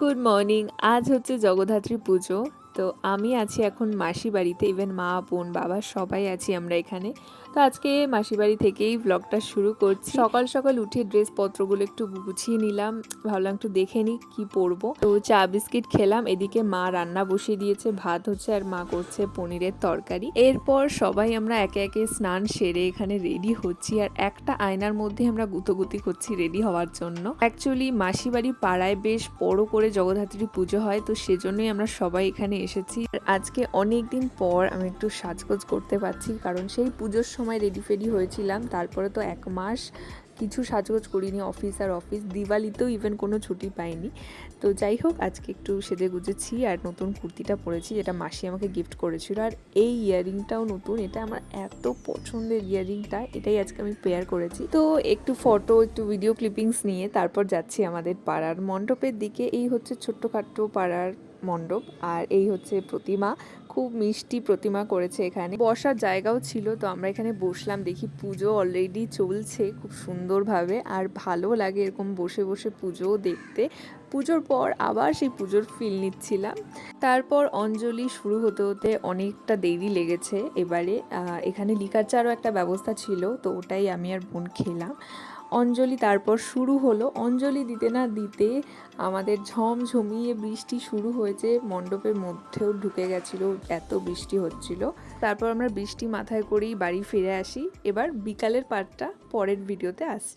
Good morning আজ হচ্ছে জগদ্ধাত্রী পুজো। তো আমি আছি এখন মাসি বাড়িতে ইভেন মা, বোন, বাবা সবাই আছি আমরা এখানে। তো আজকে মাসি বাড়ি থেকেই ব্লগটা শুরু করছি। সকাল সকাল উঠে ড্রেস পত্রগুলো একটু গুছিয়ে নিলাম। ভাবলাম একটু দেখে নিই কি পরবো। তো চা, বিস্কিট খেলাম। এদিকে মা রান্না বসিয়ে দিয়েছে, ভাত হচ্ছে আর মা করছে পনিরের তরকারি। এরপর সবাই আমরা একে একে স্নান সেরে এখানে রেডি হচ্ছি। আর একটা আয়নার মধ্যে আমরা গুতোগুতি করছি রেডি হওয়ার জন্য। অ্যাকচুয়ালি মাসি বাড়ি পাড়ায় বেশ বড় করে জগদ্ধাত্রী পুজো হয়। তো সেজন্যই আমরা সবাই এখানে এসেছি। আর আজকে অনেক দিন পর আমি একটু সাজগোজ করতে পারছি, কারণ সেই পুজোর সময় রেডি ফেডি হয়েছিলাম। তারপরে তো এক মাস কিছু সাজগোজ করিনি অফিস আর অফিস দিওয়ালিতেও ইভেন কোনো ছুটি পাইনি। তো যাই হোক, আজকে একটু সেজে গুজেছি আর নতুন কুর্তিটা পরেছি, যেটা মাসি আমাকে গিফট করেছিল। আর এই ইয়াররিংটাও নতুন, এটা আমার এত পছন্দের ইয়াররিংটা এটাই আজকে আমি পেয়ার করেছি। তো একটু ফটো একটু ভিডিও ক্লিপিংস নিয়ে তারপর যাচ্ছি আমাদের পাড়ার মণ্ডপের দিকে। এই হচ্ছে ছোট্টখাট্টো পাড়ার মণ্ডপ আর এই হচ্ছে প্রতিমা। খুব মিষ্টি প্রতিমা করেছে এখানে। বসার জায়গাও ছিল, তো আমরা এখানে বসলাম, দেখি পুজো অলরেডি চলছে খুব সুন্দরভাবে আর ভালো লাগে এরকম বসে বসে পুজো দেখতে। পুজোর পর আবার সেই পুজোর ফিল নিচ্ছিলাম। তারপর অঞ্জলি শুরু হতে হতে অনেকটা দেরি লেগেছে। এবারে এখানে লিকার চারও একটা ব্যবস্থা ছিল, তো ওটাই আমি আর বোন খেলাম। অঞ্জলি তারপর শুরু হলো। অঞ্জলি দিতে না দিতে আমাদের ঝমঝমিয়ে বৃষ্টি শুরু হয়েছে। মণ্ডপের মধ্যেও ঢুকে গেছিল, এত বৃষ্টি হচ্ছিল। তারপর আমরা বৃষ্টি মাথায় করেই বাড়ি ফিরে আসি। এবার বিকালের পার্টটা পরের ভিডিওতে আসছে।